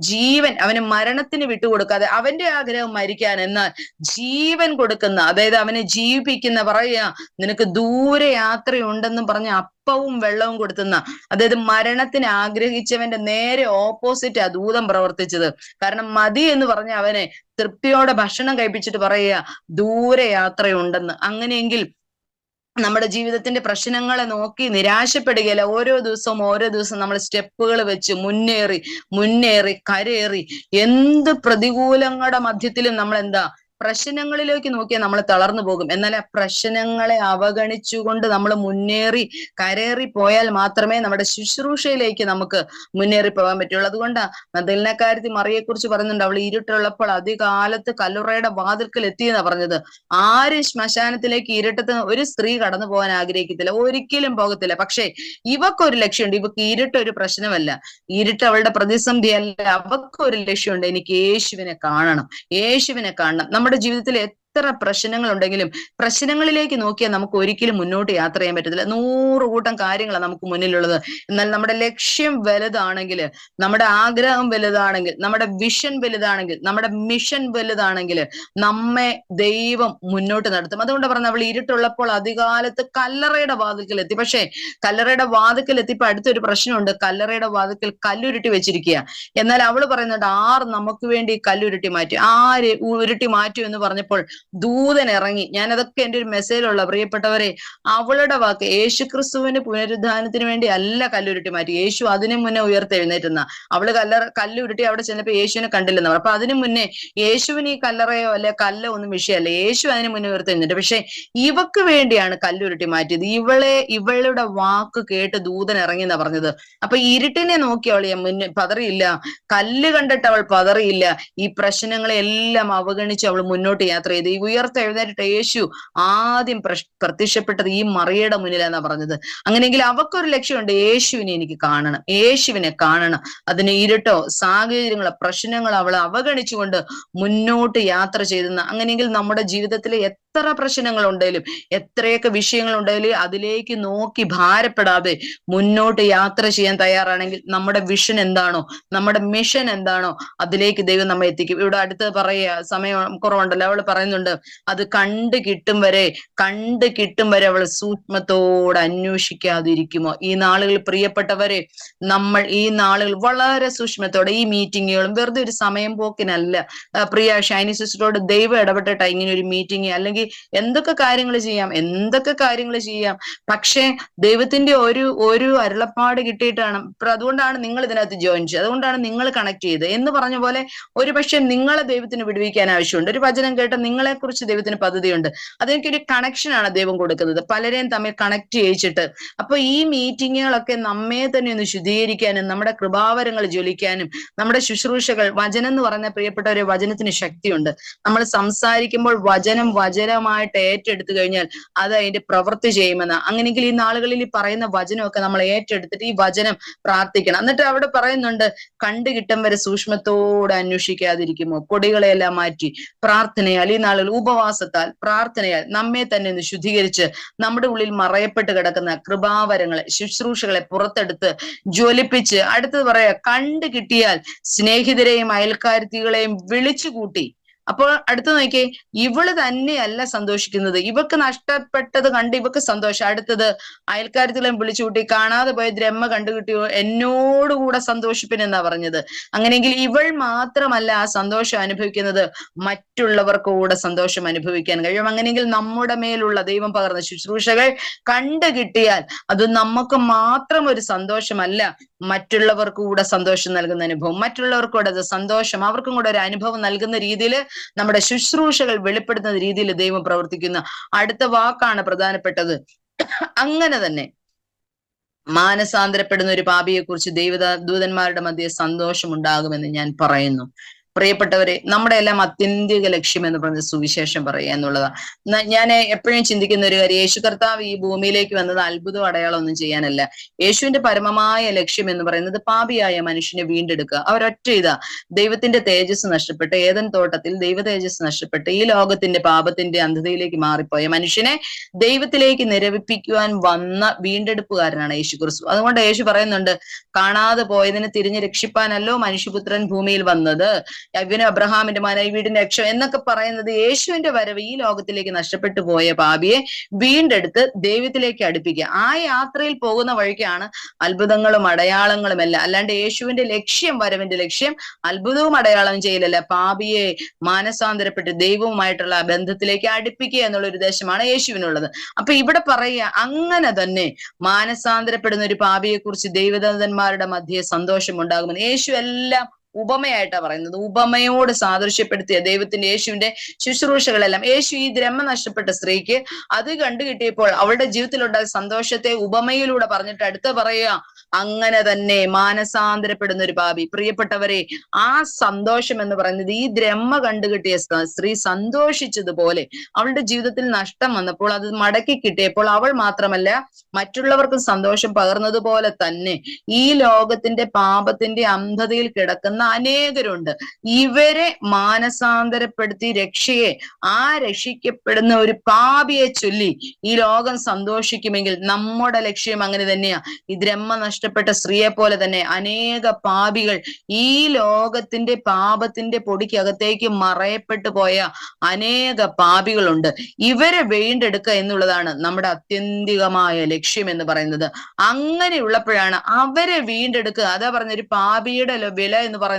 ജീവൻ അവന് മരണത്തിന് വിട്ടുകൊടുക്കാതെ അവന്റെ ആഗ്രഹം മരിക്കാൻ എന്നാൽ ജീവൻ കൊടുക്കുന്ന അതായത് അവനെ ജീവിപ്പിക്കുന്ന പറയുക നിനക്ക് ദൂരെ യാത്രയുണ്ടെന്നും പറഞ്ഞ അപ്പവും വെള്ളവും കൊടുത്തുന്ന അതായത് മരണത്തിന് ആഗ്രഹിച്ചവന്റെ നേരെ ഓപ്പോസിറ്റ് ആ ദൂതം പ്രവർത്തിച്ചത്. കാരണം മതി എന്ന് പറഞ്ഞ അവനെ തൃപ്തിയോടെ ഭക്ഷണം കഴിപ്പിച്ചിട്ട് പറയുക ദൂരെ യാത്രയുണ്ടെന്ന്. അങ്ങനെയെങ്കിൽ നമ്മുടെ ജീവിതത്തിന്റെ പ്രശ്നങ്ങളെ നോക്കി നിരാശപ്പെടുകയില്ല. ഓരോ ദിവസവും ഓരോ ദിവസവും നമ്മൾ സ്റ്റെപ്പുകൾ വെച്ച് മുന്നേറി മുന്നേറി കരയേറി എന്ത് പ്രതികൂലങ്ങളുടെ മധ്യത്തിലും നമ്മൾ എന്താ പ്രശ്നങ്ങളിലേക്ക് നോക്കിയാൽ നമ്മൾ തളർന്നു പോകും. എന്നാൽ ആ പ്രശ്നങ്ങളെ അവഗണിച്ചുകൊണ്ട് നമ്മൾ മുന്നേറി കരേറി പോയാൽ മാത്രമേ നമ്മുടെ ശുശ്രൂഷയിലേക്ക് നമുക്ക് മുന്നേറി പോകാൻ പറ്റുള്ളൂ. അതുകൊണ്ട് നദലിനക്കാരത്തി മറിയെ കുറിച്ച് പറയുന്നുണ്ട്. അവൾ ഇരുട്ടുള്ളപ്പോൾ അധികാലത്ത് കല്ലുറയുടെ വാതിൽക്കൽ എത്തിയെന്നാ പറഞ്ഞത്. ആരും ശ്മശാനത്തിലേക്ക് ഇരുട്ടത്ത് ഒരു സ്ത്രീ കടന്നു പോകാൻ ആഗ്രഹിക്കത്തില്ല. ഒരിക്കലും പോകത്തില്ല. പക്ഷേ ഇവക്കൊരു ലക്ഷ്യമുണ്ട്. ഇവക്ക് ഇരുട്ട് ഒരു പ്രശ്നമല്ല. ഇരുട്ട് അവളുടെ പ്രതിസന്ധി അല്ല അവക്ക് ഒരു ലക്ഷ്യമുണ്ട്. എനിക്ക് യേശുവിനെ കാണണം. യേശുവിനെ കാണണം. ജീവിതത്തിൽ എത്ര പ്രശ്നങ്ങൾ ഉണ്ടെങ്കിലും പ്രശ്നങ്ങളിലേക്ക് നോക്കിയാൽ നമുക്ക് ഒരിക്കലും മുന്നോട്ട് യാത്ര ചെയ്യാൻ പറ്റത്തില്ല. നൂറ് കൂട്ടം കാര്യങ്ങളാണ് നമുക്ക് മുന്നിലുള്ളത്. എന്നാൽ നമ്മുടെ ലക്ഷ്യം വലുതാണെങ്കിൽ നമ്മുടെ ആഗ്രഹം വലുതാണെങ്കിൽ നമ്മുടെ വിഷൻ വലുതാണെങ്കിൽ നമ്മുടെ മിഷൻ വലുതാണെങ്കിൽ നമ്മെ ദൈവം മുന്നോട്ട് നടത്തും. അതുകൊണ്ട് പറഞ്ഞ അവൾ ഇരുട്ടുള്ളപ്പോൾ അധികാലത്ത് കല്ലറയുടെ വാതിൽക്കൽ എത്തി പക്ഷേ കല്ലറയുടെ വാതിൽക്കൽ എത്തിയപ്പോ അടുത്തൊരു പ്രശ്നമുണ്ട്. കല്ലറയുടെ വാതിൽക്കൽ കല്ലുരുട്ടി വെച്ചിരിക്കുക എന്നാൽ അവൾ പറയുന്നുണ്ട് ആർ നമുക്ക് വേണ്ടി കല്ലുരുട്ടി മാറ്റി ആര് ഉരുട്ടി മാറ്റു എന്ന് പറഞ്ഞപ്പോൾ ദൂതൻ ഇറങ്ങി ഞാൻ അതൊക്കെ എന്റെ ഒരു മെസ്സേജിലുള്ള പ്രിയപ്പെട്ടവരെ അവളുടെ വാക്ക് യേശു ക്രിസ്തുവിന്റെ പുനരുദ്ധാനത്തിന് വേണ്ടി അല്ല കല്ലുരുട്ടി മാറ്റി. യേശു അതിനു മുന്നേ ഉയർത്തെഴുന്നേറ്റുന്ന. അവൾ കല്ലറ കല്ലുരുട്ടി അവിടെ ചെന്നപ്പോ യേശുവിനെ കണ്ടില്ലെന്ന്. അപ്പൊ അതിനു മുന്നേ യേശുവിന് ഈ കല്ലറയോ അല്ലെ കല്ലോ ഒന്നും വിഷയമല്ല. യേശു അതിനു മുന്നേ ഉയർത്തെഴുന്നേറ്റ്. പക്ഷെ ഇവക്ക് വേണ്ടിയാണ് കല്ലുരുട്ടി മാറ്റിയത്. ഇവളെ ഇവളുടെ വാക്ക് കേട്ട് ദൂതൻ ഇറങ്ങി എന്നാ പറഞ്ഞത്. അപ്പൊ ഇരുട്ടിനെ നോക്കി അവൾ മുന്നേ പതറിയില്ല. കല്ല് കണ്ടിട്ട് അവൾ പതറിയില്ല. ഈ പ്രശ്നങ്ങളെ എല്ലാം അവഗണിച്ച് അവൾ മുന്നോട്ട് യാത്ര ചെയ്തു. ഈ യേശു ആദ്യം പ്രത്യക്ഷപ്പെട്ടത് ഈ മറിയയുടെ മുന്നിലാന്നാ പറഞ്ഞത്. അങ്ങനെയെങ്കിൽ അവക്കൊരു ലക്ഷ്യമുണ്ട്. യേശുവിനെ എനിക്ക് കാണണം. യേശുവിനെ കാണണം. അതിന് ഇരുട്ടോ സാഹചര്യങ്ങളോ പ്രശ്നങ്ങളോ അവളെ അവഗണിച്ചുകൊണ്ട് മുന്നോട്ട് യാത്ര ചെയ്തെന്ന്. അങ്ങനെയെങ്കിൽ നമ്മുടെ ജീവിതത്തിലെ എത്ര പ്രശ്നങ്ങൾ ഉണ്ടെങ്കിലും എത്രയൊക്കെ വിഷയങ്ങൾ ഉണ്ടെങ്കിലും അതിലേക്ക് നോക്കി ഭാരപ്പെടാതെ മുന്നോട്ട് യാത്ര ചെയ്യാൻ തയ്യാറാണെങ്കിൽ നമ്മുടെ വിഷൻ എന്താണോ നമ്മുടെ മിഷൻ എന്താണോ അതിലേക്ക് ദൈവം നമ്മെ എത്തിക്കും. ഇവിടെ അടുത്ത് പറയുക സമയം കുറവുണ്ടല്ലോ. അവൾ പറയുന്നുണ്ട് അത് കണ്ടു കിട്ടും വരെ കണ്ടു കിട്ടും വരെ അവൾ സൂക്ഷ്മത്തോടെ അന്വേഷിക്കാതിരിക്കുമോ? ഈ നാളുകൾ പ്രിയപ്പെട്ടവരെ നമ്മൾ ഈ നാളുകൾ വളരെ സൂക്ഷ്മത്തോടെ ഈ മീറ്റിങ്ങുകളും വെറുതെ ഒരു സമയം പോക്കിനല്ല. പ്രിയ ഷൈനി സിസ്റ്ററോട് ദൈവം ഇടപെട്ടിട്ട ഇങ്ങനെ ഒരു മീറ്റിംഗ് അല്ലെങ്കിൽ എന്തൊക്കെ കാര്യങ്ങൾ ചെയ്യാം എന്തൊക്കെ കാര്യങ്ങൾ ചെയ്യാം. പക്ഷേ ദൈവത്തിന്റെ ഒരു ഒരു അരുളപ്പാട് കിട്ടിയിട്ടാണ്. അതുകൊണ്ടാണ് നിങ്ങൾ ഇതിനകത്ത് ജോയിൻ ചെയ്തത്. അതുകൊണ്ടാണ് നിങ്ങൾ കണക്ട് ചെയ്തത് എന്ന് പറഞ്ഞ പോലെ ഒരു പക്ഷെ നിങ്ങളെ ദൈവത്തിന് വിടുവിക്കാൻ ആവശ്യമുണ്ട്. ഒരു വചനം കേട്ട നിങ്ങളെ കുറിച്ച് ദൈവത്തിന് പദ്ധതിയുണ്ട്. അതെനിക്ക് ഒരു കണക്ഷൻ ആണ് ദൈവം കൊടുക്കുന്നത്. പലരെയും തമ്മിൽ കണക്ട് ചെയ്യിച്ചിട്ട്. അപ്പൊ ഈ മീറ്റിങ്ങുകളൊക്കെ നമ്മെ തന്നെ ഒന്ന് ശുദ്ധീകരിക്കാനും നമ്മുടെ കൃപാവരങ്ങൾ ജ്വലിക്കാനും നമ്മുടെ ശുശ്രൂഷകൾ വചനം എന്ന് പറഞ്ഞ പ്രിയപ്പെട്ട ഒരു വചനത്തിന് ശക്തിയുണ്ട്. നമ്മൾ സംസാരിക്കുമ്പോൾ വചനം വചനമായിട്ട് ഏറ്റെടുത്തു കഴിഞ്ഞാൽ അത് അതിന്റെ പ്രവൃത്തി ചെയ്യുമെന്ന്. അങ്ങനെയെങ്കിൽ ഈ നാളുകളിൽ ഈ പറയുന്ന വചനമൊക്കെ നമ്മൾ ഏറ്റെടുത്തിട്ട് ഈ വചനം പ്രാർത്ഥിക്കണം. എന്നിട്ട് അവിടെ പറയുന്നുണ്ട് കണ്ടു കിട്ടും വരെ സൂക്ഷ്മത്തോടെ അന്വേഷിക്കാതിരിക്കുമോ? പൊടികളെല്ലാം മാറ്റി പ്രാർത്ഥനയാൽ ഈ നാളുകളിൽ നാളുകൾ ഉപവാസത്താൽ പ്രാർത്ഥനയാൽ നമ്മെ തന്നെ ഒന്ന് ശുദ്ധീകരിച്ച് നമ്മുടെ ഉള്ളിൽ മറയപ്പെട്ട് കിടക്കുന്ന കൃപാവരങ്ങളെ ശുശ്രൂഷകളെ പുറത്തെടുത്ത് ജ്വലിപ്പിച്ച് അടുത്തത് പറയാ കണ്ടു കിട്ടിയാൽ സ്നേഹിതരെയും അയൽക്കാരത്തികളെയും വിളിച്ചു അപ്പോൾ അടുത്ത് നോക്കിയേ ഇവൾ തന്നെയല്ല സന്തോഷിക്കുന്നത്. ഇവക്ക് നഷ്ടപ്പെട്ടത് കണ്ട് ഇവക്ക് സന്തോഷം. അടുത്തത് അയൽക്കാരത്തിലും വിളിച്ചു കൂട്ടി കാണാതെ പോയ ദ്രഹ്മ കണ്ടുകിട്ടിയോ? എന്നോടുകൂടെ സന്തോഷിപ്പിനെന്നാ പറഞ്ഞത്. അങ്ങനെയെങ്കിൽ ഇവൾ മാത്രമല്ല ആ സന്തോഷം അനുഭവിക്കുന്നത്. മറ്റുള്ളവർക്ക് കൂടെ സന്തോഷം അനുഭവിക്കാൻ കഴിയും. അങ്ങനെയെങ്കിൽ നമ്മുടെ മേലുള്ള ദൈവം പകർന്ന ശുശ്രൂഷകൾ കണ്ടു കിട്ടിയാൽ അത് നമുക്ക് മാത്രം ഒരു സന്തോഷമല്ല മറ്റുള്ളവർക്ക് കൂടെ സന്തോഷം നൽകുന്ന അനുഭവം. മറ്റുള്ളവർക്കൂടെ അത് സന്തോഷം അവർക്കും കൂടെ ഒരു അനുഭവം നൽകുന്ന രീതിയിൽ നമ്മുടെ ശുശ്രൂഷകൾ വെളിപ്പെടുത്തുന്ന രീതിയിൽ ദൈവം പ്രവർത്തിക്കുന്ന. അടുത്ത വാക്കാണ് പ്രധാനപ്പെട്ടത്. അങ്ങനെ തന്നെ മാനസാന്തരപ്പെടുന്ന ഒരു പാപിയെക്കുറിച്ച് ദൈവദൂതന്മാരുടെ ദൈവ ദൂതന്മാരുടെ മധ്യ സന്തോഷം ഉണ്ടാകുമെന്ന് ഞാൻ പറയുന്നു. പ്രിയപ്പെട്ടവരെ നമ്മുടെ എല്ലാം അത്യന്തിക ലക്ഷ്യം എന്ന് പറഞ്ഞ സുവിശേഷം പറയുക എന്നുള്ളതാണ് ഞാൻ എപ്പോഴും ചിന്തിക്കുന്ന ഒരു കാര്യം യേശു കർത്താവ് ഈ ഭൂമിയിലേക്ക് വന്നത് അത്ഭുതം അടയാളമൊന്നും ചെയ്യാനല്ല. യേശുവിന്റെ പരമമായ ലക്ഷ്യം എന്ന് പറയുന്നത് പാപിയായ മനുഷ്യനെ വീണ്ടെടുക്കുക. അവരൊറ്റ ഇതാ. ദൈവത്തിന്റെ തേജസ് നഷ്ടപ്പെട്ട് ഏതൻ തോട്ടത്തിൽ ദൈവ തേജസ് നഷ്ടപ്പെട്ട് ഈ ലോകത്തിന്റെ പാപത്തിന്റെ അന്ധതയിലേക്ക് മാറിപ്പോയ മനുഷ്യനെ ദൈവത്തിലേക്ക് നിരവിപ്പിക്കുവാൻ വന്ന വീണ്ടെടുപ്പുകാരനാണ് യേശു ക്രിസ്തു അതുകൊണ്ട് യേശു പറയുന്നുണ്ട് കാണാതെ പോയതിനെ തിരിഞ്ഞ് രക്ഷിപ്പാനല്ലോ മനുഷ്യപുത്രൻ ഭൂമിയിൽ വന്നത്. ഇവന് അബ്രഹാമിന്റെ മന വീടിന്റെ അക്ഷം എന്നൊക്കെ പറയുന്നത് യേശുവിന്റെ വരവ് ഈ ലോകത്തിലേക്ക് നഷ്ടപ്പെട്ടു പോയ പാപിയെ വീണ്ടെടുത്ത് ദൈവത്തിലേക്ക് അടുപ്പിക്കുക. ആ യാത്രയിൽ പോകുന്ന വഴിക്കാണ് അത്ഭുതങ്ങളും അടയാളങ്ങളും എല്ലാം. അല്ലാണ്ട് യേശുവിന്റെ ലക്ഷ്യം വരവിന്റെ ലക്ഷ്യം അത്ഭുതവും അടയാളവും ചെയ്യലല്ല. പാപിയെ മാനസാന്തരപ്പെട്ട് ദൈവവുമായിട്ടുള്ള ബന്ധത്തിലേക്ക് അടുപ്പിക്കുക എന്നുള്ള ഒരു ഉദ്ദേശമാണ് യേശുവിനുള്ളത്. അപ്പൊ ഇവിടെ പറയുക അങ്ങനെ തന്നെ മാനസാന്തരപ്പെടുന്ന ഒരു പാപിയെ കുറിച്ച് മധ്യേ സന്തോഷം ഉണ്ടാകുമെന്ന് യേശു എല്ലാം ഉപമയായിട്ടാ പറയുന്നത്. ഉപമയോട് സാദൃശ്യപ്പെടുത്തിയ ദൈവത്തിന്റെ യേശുവിന്റെ ശുശ്രൂഷകളെല്ലാം. യേശു ഈ ദ്രഹ്മ നഷ്ടപ്പെട്ട സ്ത്രീക്ക് അത് കണ്ടു കിട്ടിയപ്പോൾ അവളുടെ ജീവിതത്തിലുണ്ടായ സന്തോഷത്തെ ഉപമയിലൂടെ പറഞ്ഞിട്ട് അടുത്ത പറയുക അങ്ങനെ തന്നെ മാനസാന്തരപ്പെടുന്ന ഒരു പാപി. പ്രിയപ്പെട്ടവരെ ആ സന്തോഷം എന്ന് പറയുന്നത് ഈ ദ്രഹ്മ കണ്ടുകിട്ടിയ സ്ത്രീ സന്തോഷിച്ചതുപോലെ അവളുടെ ജീവിതത്തിൽ നഷ്ടം വന്നപ്പോൾ അത് മടക്കി കിട്ടിയപ്പോൾ അവൾ മാത്രമല്ല മറ്റുള്ളവർക്കും സന്തോഷം പകർന്നതുപോലെ തന്നെ ഈ ലോകത്തിന്റെ പാപത്തിന്റെ അന്ധതയിൽ കിടക്കുന്ന അനേകരുണ്ട്. ഇവരെ മാനസാന്തരപ്പെടുത്തി രക്ഷയെ ആ രക്ഷിക്കപ്പെടുന്ന ഒരു പാപിയെ ചൊല്ലി ഈ ലോകം സന്തോഷിക്കുമെങ്കിൽ നമ്മുടെ ലക്ഷ്യം അങ്ങനെ തന്നെയാ. ഈ നഷ്ടപ്പെട്ട സ്ത്രീയെ പോലെ തന്നെ അനേക പാപികൾ ഈ ലോകത്തിന്റെ പാപത്തിന്റെ പൊടിക്കകത്തേക്ക് മറയപ്പെട്ടു പോയ അനേക പാപികളുണ്ട്. ഇവരെ വീണ്ടെടുക്കുക എന്നുള്ളതാണ് നമ്മുടെ അത്യന്തികമായ ലക്ഷ്യം എന്ന് പറയുന്നത്. അങ്ങനെ ഉള്ളപ്പോഴാണ് അവരെ വീണ്ടെടുക്കുക. അതാ പറഞ്ഞ ഒരു പാപിയുടെ വില എന്ന് പറയുന്നത്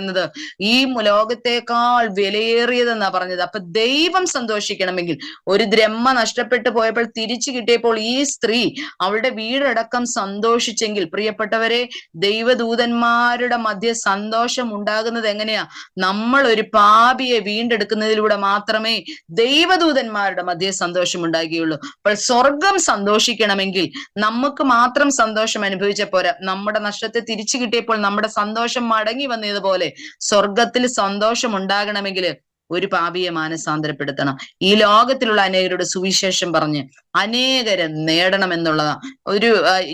ഈ ലോകത്തേക്കാൾ വിലയേറിയതെന്നാ പറഞ്ഞത്. അപ്പൊ ദൈവം സന്തോഷിക്കണമെങ്കിൽ ഒരു ദ്രഹ്മ നഷ്ടപ്പെട്ടു പോയപ്പോൾ തിരിച്ചു കിട്ടിയപ്പോൾ ഈ സ്ത്രീ അവളുടെ വീടടക്കം സന്തോഷിച്ചെങ്കിൽ പ്രിയപ്പെട്ടവരെ ദൈവദൂതന്മാരുടെ മധ്യ സന്തോഷം ഉണ്ടാകുന്നത് എങ്ങനെയാ? നമ്മൾ ഒരു പാപിയെ വീണ്ടെടുക്കുന്നതിലൂടെ മാത്രമേ ദൈവദൂതന്മാരുടെ മധ്യ സന്തോഷം ഉണ്ടാകുകയുള്ളൂ. അപ്പോൾ സ്വർഗം സന്തോഷിക്കണമെങ്കിൽ നമുക്ക് മാത്രം സന്തോഷം അനുഭവിച്ച പോരാ. നമ്മുടെ നഷ്ടത്തെ തിരിച്ചു കിട്ടിയപ്പോൾ നമ്മുടെ സന്തോഷം മടങ്ങി വന്നതുപോലെ സ്വർഗത്തിൽ സന്തോഷം ഉണ്ടാകണമെങ്കിൽ ഒരു പാപിയെ മാനസാന്തരപ്പെടുത്തണം. ഈ ലോകത്തിലുള്ള അനേകരുടെ സുവിശേഷം പറഞ്ഞ് അനേകരെ നേടണം എന്നുള്ളതാണ് ഒരു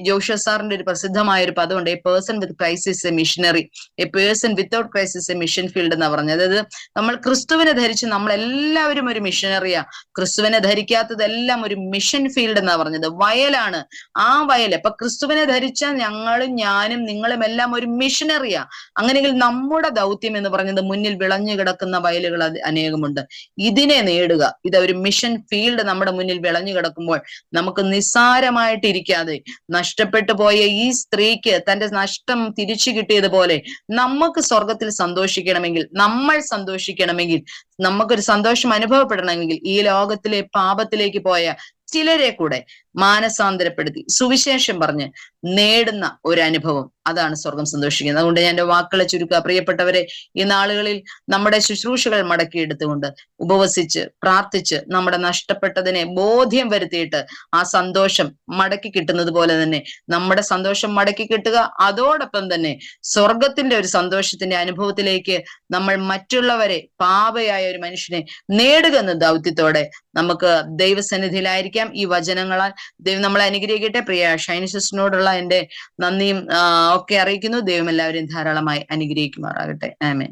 ജോഷ സാറിന്റെ ഒരു പ്രസിദ്ധമായ ഒരു പദമുണ്ട് a person with crisis a missionary a person without crisis a mission field എന്ന് പറഞ്ഞത്. അതായത് നമ്മൾ ക്രിസ്തുവിനെ ധരിച്ച് നമ്മൾ എല്ലാവരും ഒരു മിഷനറിയാ ക്രിസ്തുവിനെ ധരിക്കാത്തതെല്ലാം ഒരു മിഷൻ ഫീൽഡ് എന്നാ പറഞ്ഞത്. വയലാണ്. ആ വയൽ അപ്പൊ ക്രിസ്തുവിനെ ധരിച്ച ഞങ്ങളും ഞാനും നിങ്ങളും എല്ലാം ഒരു മിഷനറിയാ അങ്ങനെയെങ്കിൽ നമ്മുടെ ദൗത്യം എന്ന് പറഞ്ഞത് മുന്നിൽ വിളഞ്ഞു കിടക്കുന്ന വയലുകൾ അനേകമുണ്ട്. ഇതിനെ നേടുക. ഇത് ഒരു മിഷൻ ഫീൽഡ് നമ്മുടെ മുന്നിൽ വിളഞ്ഞു കിടക്കുമ്പോൾ നമുക്ക് നിസ്സാരമായിട്ടിരിക്കാതെ നഷ്ടപ്പെട്ടു പോയ ഈ സ്ത്രീക്ക് തന്റെ നഷ്ടം തിരിച്ചു കിട്ടിയതുപോലെ നമുക്ക് സ്വർഗത്തിൽ സന്തോഷിക്കണമെങ്കിൽ നമ്മൾ സന്തോഷിക്കണമെങ്കിൽ നമുക്കൊരു സന്തോഷം അനുഭവപ്പെടണമെങ്കിൽ ഈ ലോകത്തിലെ പാപത്തിലേക്ക് പോയ ചിലരെ കൂടെ മാനസാന്തരപ്പെടുത്തി സുവിശേഷം പറഞ്ഞ് നേടുന്ന ഒരു അനുഭവം അതാണ് സ്വർഗം സന്തോഷിക്കുന്നത്. അതുകൊണ്ട് ഞാൻ എന്റെ വാക്കുകളെ ചുരുക്കുക. പ്രിയപ്പെട്ടവരെ ഈ നാളുകളിൽ നമ്മുടെ ശുശ്രൂഷകൾ മടക്കിയെടുത്തുകൊണ്ട് ഉപവസിച്ച് പ്രാർത്ഥിച്ച് നമ്മുടെ നഷ്ടപ്പെട്ടതിനെ ബോധ്യം വരുത്തിയിട്ട് ആ സന്തോഷം മടക്കി കിട്ടുന്നത് പോലെ തന്നെ നമ്മുടെ സന്തോഷം മടക്കി കിട്ടുക അതോടൊപ്പം തന്നെ സ്വർഗത്തിന്റെ ഒരു സന്തോഷത്തിന്റെ അനുഭവത്തിലേക്ക് നമ്മൾ മറ്റുള്ളവരെ പാപയായ ഒരു മനുഷ്യനെ നേടുക എന്ന ദൗത്യത്തോടെ നമുക്ക് ദൈവസന്നിധിയിലായിരിക്കാം. ഈ വചനങ്ങളാൽ ദൈവം നമ്മളെ അനുഗ്രഹിക്കട്ടെ. പ്രിയ ഷൈനിസിനോടുള്ള എന്റെ നന്ദിയും ഒക്കെ അറിയിക്കുന്നു. ദൈവം എല്ലാവരെയും ധാരാളമായി അനുഗ്രഹിക്കുമാറാകട്ടെ. ആമേ